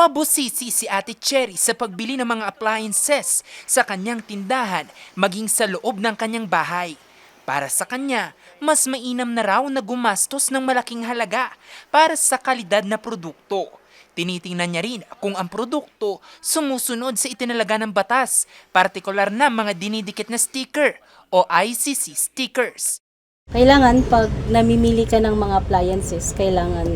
Mabusisi si Ate Cherry sa pagbili ng mga appliances sa kanyang tindahan maging sa loob ng kanyang bahay. Para sa kanya, mas mainam na raw na gumastos ng malaking halaga para sa kalidad na produkto. Tinitingnan niya rin kung ang produkto sumusunod sa itinalaga ng batas, partikular na mga dinidikit na sticker o ICC stickers. Kailangan pag namimili ka ng mga appliances, kailangan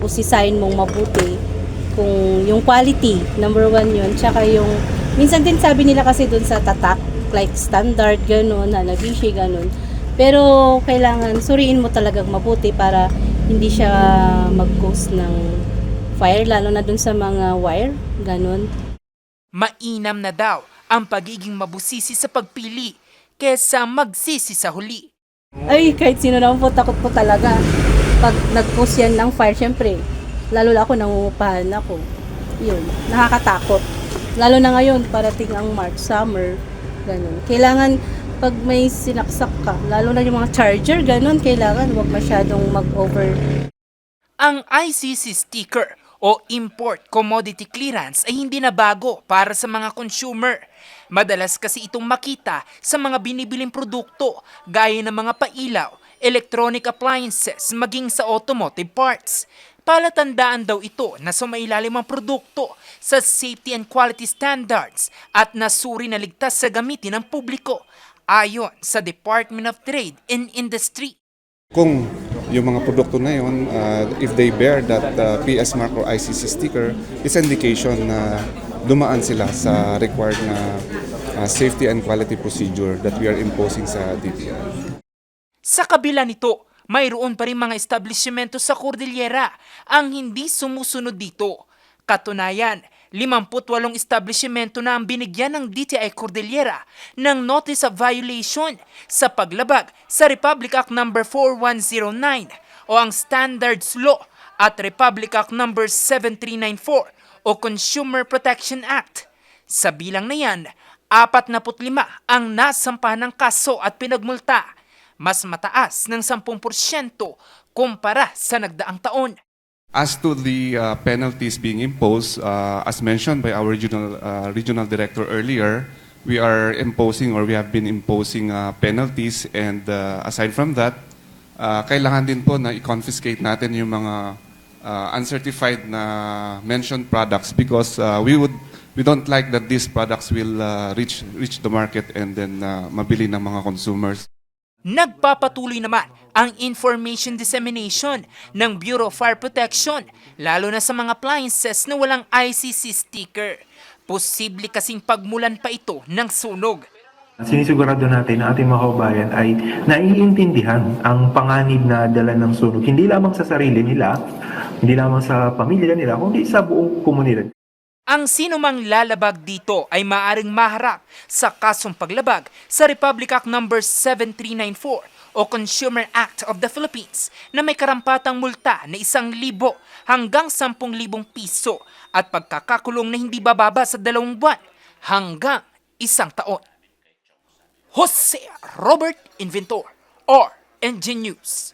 usisain mong mabuti kung yung quality, number one yun. Tsaka yung, minsan din sabi nila kasi dun sa tatak, like standard, ganun, hanabishi, ganun. Pero kailangan suriin mo talagang mabuti para hindi siya mag-cause ng fire, lalo na dun sa mga wire, ganun. Mainam na daw ang pagiging mabusisi sa pagpili kesa magsisi sa huli. Ay, kahit sino naman po, takot po talaga. Pag nag-post yan ng fire, syempre, lalo na ako, nangungupahan ako. Yun, nakakatakot. Lalo na ngayon, parating ang March, summer, ganun. Kailangan, pag may sinaksak ka, lalo na yung mga charger, ganun, kailangan wag masyadong mag-over. Ang ICC sticker o Import Commodity Clearance ay hindi na bago para sa mga consumer. Madalas kasi itong makita sa mga binibiling produkto gaya ng mga pailaw, electronic appliances maging sa automotive parts. Palatandaan daw ito na sumailalim ang produkto sa safety and quality standards at nasuri na ligtas sa gamitin ng publiko ayon sa Department of Trade and Industry. Kung yung mga produkto na yun, uh, if they bear that uh, PS mark or ICC sticker, it's indication na dumaan sila sa required na uh, safety and quality procedure that we are imposing sa DTI. Sa kabila nito, mayroon pa rin mga establishmento sa Cordillera ang hindi sumusunod dito. Katunayan, 58 establishmento na ang binigyan ng DTI Cordillera ng Notice of Violation sa paglabag sa Republic Act No. 4109 o ang Standards Law at Republic Act No. 7394 o Consumer Protection Act. Sa bilang na yan, 45 ang nasampahan ng kaso at pinagmulta mas mataas ng 10% kumpara sa nagdaang taon. As to the uh, penalties being imposed, uh, as mentioned by our regional, uh, regional director earlier, we are imposing or we have been imposing uh, penalties and uh, aside from that, uh, kailangan din po na i-confiscate natin yung mga uh, uncertified na mentioned products because uh, we would we don't like that these products will uh, reach reach the market and then uh, mabili ng mga consumers. Nagpapatuloy naman ang information dissemination ng Bureau of Fire Protection, lalo na sa mga appliances na walang ICC sticker. Posible kasing pagmulan pa ito ng sunog. Sinisigurado natin na ating mga kababayan ay naiintindihan ang panganib na dala ng sunog, hindi lamang sa sarili nila, hindi lamang sa pamilya nila, kundi sa buong komunidad. Ang sinumang lalabag dito ay maaring maharap sa kasong paglabag sa Republic Act No. 7394 o Consumer Act of the Philippines na may karampatang multa na isang libo hanggang 10,000 piso at pagkakakulong na hindi bababa sa dalawang buwan hanggang isang taon. Jose Robert Inventor, RNG News.